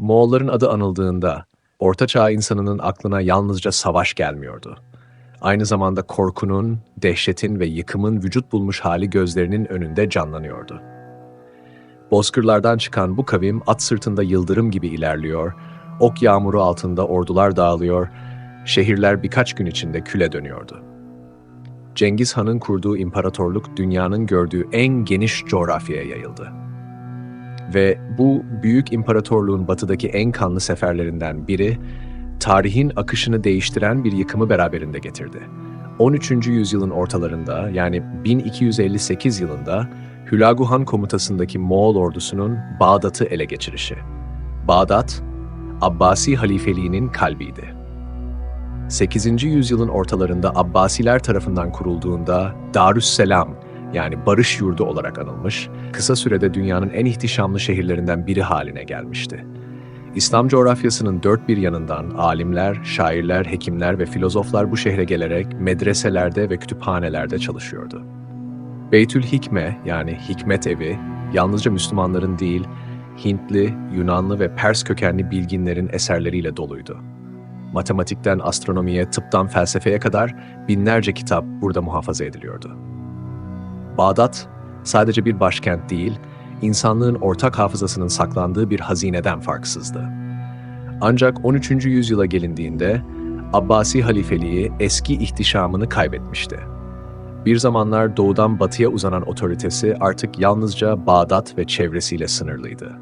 Moğolların adı anıldığında Orta Çağ insanının aklına yalnızca savaş gelmiyordu. Aynı zamanda korkunun, dehşetin ve yıkımın vücut bulmuş hali gözlerinin önünde canlanıyordu. Bozkırlardan çıkan bu kavim at sırtında yıldırım gibi ilerliyor, ok yağmuru altında ordular dağılıyor, şehirler birkaç gün içinde küle dönüyordu. Cengiz Han'ın kurduğu imparatorluk dünyanın gördüğü en geniş coğrafyaya yayıldı. Ve bu büyük imparatorluğun batıdaki en kanlı seferlerinden biri, tarihin akışını değiştiren bir yıkımı beraberinde getirdi. 13. yüzyılın ortalarında yani 1258 yılında Hülagu Han komutasındaki Moğol ordusunun Bağdat'ı ele geçirişi. Bağdat, Abbasi halifeliğinin kalbiydi. 8. yüzyılın ortalarında Abbasiler tarafından kurulduğunda Darüsselam yani barış yurdu olarak anılmış, kısa sürede dünyanın en ihtişamlı şehirlerinden biri haline gelmişti. İslam coğrafyasının dört bir yanından alimler, şairler, hekimler ve filozoflar bu şehre gelerek medreselerde ve kütüphanelerde çalışıyordu. Beytül Hikme yani Hikmet Evi yalnızca Müslümanların değil, Hintli, Yunanlı ve Pers kökenli bilginlerin eserleriyle doluydu. Matematikten astronomiye, tıptan felsefeye kadar binlerce kitap burada muhafaza ediliyordu. Bağdat sadece bir başkent değil, insanlığın ortak hafızasının saklandığı bir hazineden farksızdı. Ancak 13. yüzyıla gelindiğinde Abbasi halifeliği eski ihtişamını kaybetmişti. Bir zamanlar doğudan batıya uzanan otoritesi artık yalnızca Bağdat ve çevresiyle sınırlıydı.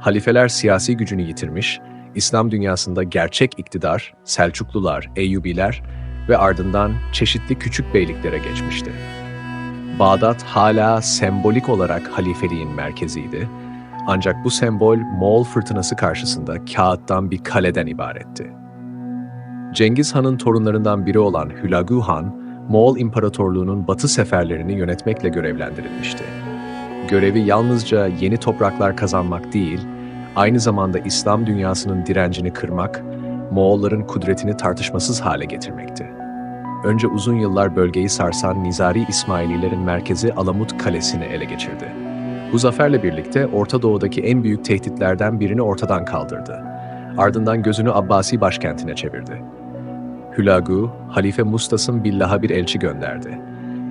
Halifeler siyasi gücünü yitirmiş, İslam dünyasında gerçek iktidar Selçuklular, Eyyubiler ve ardından çeşitli küçük beyliklere geçmişti. Bağdat hala sembolik olarak halifeliğin merkeziydi. Ancak bu sembol Moğol fırtınası karşısında kağıttan bir kaleden ibaretti. Cengiz Han'ın torunlarından biri olan Hülagu Han, Moğol İmparatorluğu'nun batı seferlerini yönetmekle görevlendirilmişti. Görevi yalnızca yeni topraklar kazanmak değil, aynı zamanda İslam dünyasının direncini kırmak, Moğolların kudretini tartışmasız hale getirmekti. Önce uzun yıllar bölgeyi sarsan Nizari İsmaililerin merkezi Alamut Kalesi'ni ele geçirdi. Bu zaferle birlikte Orta Doğu'daki en büyük tehditlerden birini ortadan kaldırdı. Ardından gözünü Abbasi başkentine çevirdi. Hülagu, Halife Mustas'ın Billah'a bir elçi gönderdi.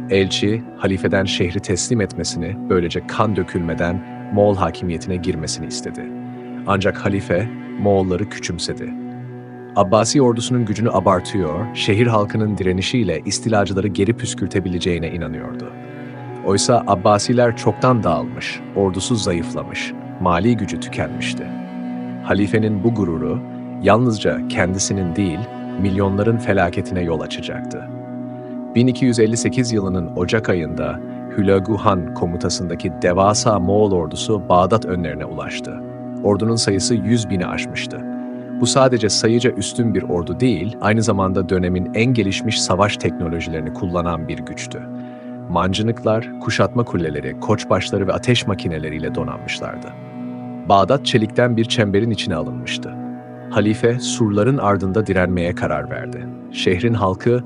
Elçi, halifeden şehri teslim etmesini, böylece kan dökülmeden Moğol hakimiyetine girmesini istedi. Ancak halife, Moğolları küçümsedi. Abbasi ordusunun gücünü abartıyor, şehir halkının direnişiyle istilacıları geri püskürtebileceğine inanıyordu. Oysa Abbasiler çoktan dağılmış, ordusu zayıflamış, mali gücü tükenmişti. Halifenin bu gururu yalnızca kendisinin değil, milyonların felaketine yol açacaktı. 1258 yılının Ocak ayında Hülagu Han komutasındaki devasa Moğol ordusu Bağdat önlerine ulaştı. Ordunun sayısı 100 bini aşmıştı. Bu sadece sayıca üstün bir ordu değil, aynı zamanda dönemin en gelişmiş savaş teknolojilerini kullanan bir güçtü. Mancınıklar, kuşatma kuleleri, koçbaşları ve ateş makineleriyle donanmışlardı. Bağdat çelikten bir çemberin içine alınmıştı. Halife surların ardında direnmeye karar verdi. Şehrin halkı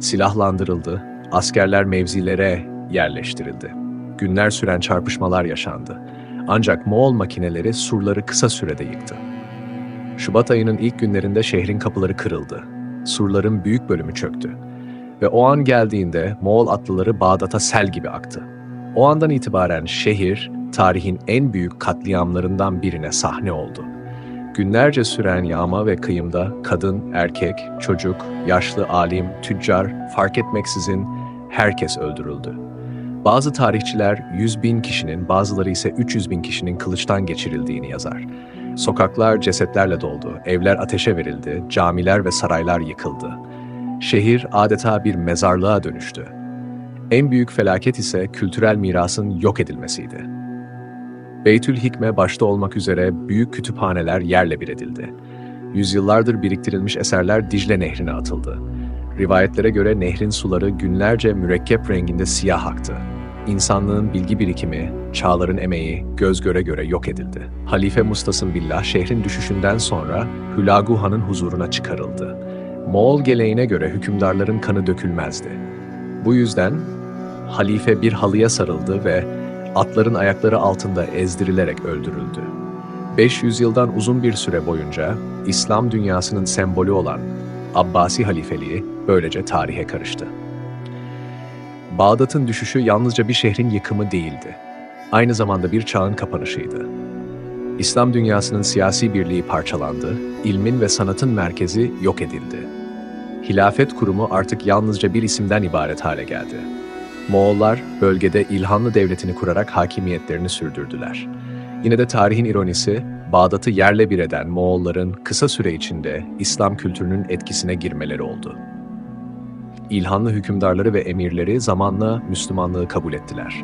silahlandırıldı, askerler mevzilere yerleştirildi. Günler süren çarpışmalar yaşandı. Ancak Moğol makineleri surları kısa sürede yıktı. Şubat ayının ilk günlerinde şehrin kapıları kırıldı. Surların büyük bölümü çöktü. Ve o an geldiğinde Moğol atlıları Bağdat'a sel gibi aktı. O andan itibaren şehir, tarihin en büyük katliamlarından birine sahne oldu. Günlerce süren yağma ve kıyımda kadın, erkek, çocuk, yaşlı alim, tüccar fark etmeksizin herkes öldürüldü. Bazı tarihçiler 100 bin kişinin, bazıları ise 300 bin kişinin kılıçtan geçirildiğini yazar. Sokaklar cesetlerle doldu, evler ateşe verildi, camiler ve saraylar yıkıldı. Şehir adeta bir mezarlığa dönüştü. En büyük felaket ise kültürel mirasın yok edilmesiydi. Beytül Hikme başta olmak üzere büyük kütüphaneler yerle bir edildi. Yüzyıllardır biriktirilmiş eserler Dicle Nehri'ne atıldı. Rivayetlere göre nehrin suları günlerce mürekkep renginde siyah aktı. İnsanlığın bilgi birikimi, çağların emeği göz göre göre yok edildi. Halife Mustas'ın Billah şehrin düşüşünden sonra Hülagu Han'ın huzuruna çıkarıldı. Moğol geleneğine göre hükümdarların kanı dökülmezdi. Bu yüzden halife bir halıya sarıldı ve atların ayakları altında ezdirilerek öldürüldü. 500 yıldan uzun bir süre boyunca İslam dünyasının sembolü olan Abbasi halifeliği böylece tarihe karıştı. Bağdat'ın düşüşü yalnızca bir şehrin yıkımı değildi. Aynı zamanda bir çağın kapanışıydı. İslam dünyasının siyasi birliği parçalandı, ilmin ve sanatın merkezi yok edildi. Hilafet kurumu artık yalnızca bir isimden ibaret hale geldi. Moğollar bölgede İlhanlı devletini kurarak hakimiyetlerini sürdürdüler. Yine de tarihin ironisi, Bağdat'ı yerle bir eden Moğolların kısa süre içinde İslam kültürünün etkisine girmeleri oldu. İlhanlı hükümdarları ve emirleri zamanla Müslümanlığı kabul ettiler.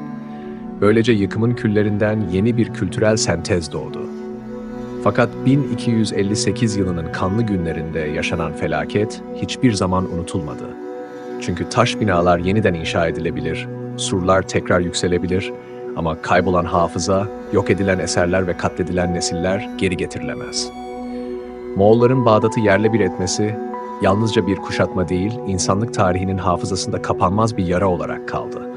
Böylece yıkımın küllerinden yeni bir kültürel sentez doğdu. Fakat 1258 yılının kanlı günlerinde yaşanan felaket hiçbir zaman unutulmadı. Çünkü taş binalar yeniden inşa edilebilir, surlar tekrar yükselebilir ama kaybolan hafıza, yok edilen eserler ve katledilen nesiller geri getirilemez. Moğolların Bağdat'ı yerle bir etmesi yalnızca bir kuşatma değil, insanlık tarihinin hafızasında kapanmaz bir yara olarak kaldı.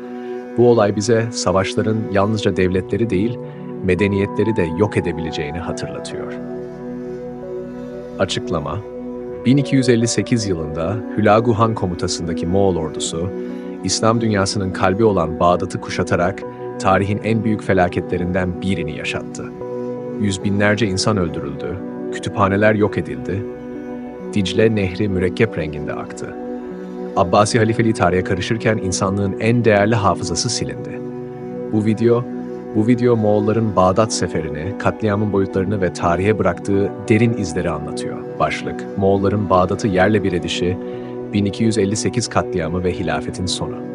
Bu olay bize savaşların yalnızca devletleri değil, medeniyetleri de yok edebileceğini hatırlatıyor. Açıklama 1258 yılında Hülagu Han komutasındaki Moğol ordusu, İslam dünyasının kalbi olan Bağdat'ı kuşatarak tarihin en büyük felaketlerinden birini yaşattı. Yüz binlerce insan öldürüldü, kütüphaneler yok edildi, Dicle Nehri mürekkep renginde aktı. Abbasi halifeliği tarihe karışırken insanlığın en değerli hafızası silindi. Bu video, bu video Moğolların Bağdat seferini, katliamın boyutlarını ve tarihe bıraktığı derin izleri anlatıyor. Başlık, Moğolların Bağdat'ı yerle bir edişi, 1258 katliamı ve hilafetin sonu.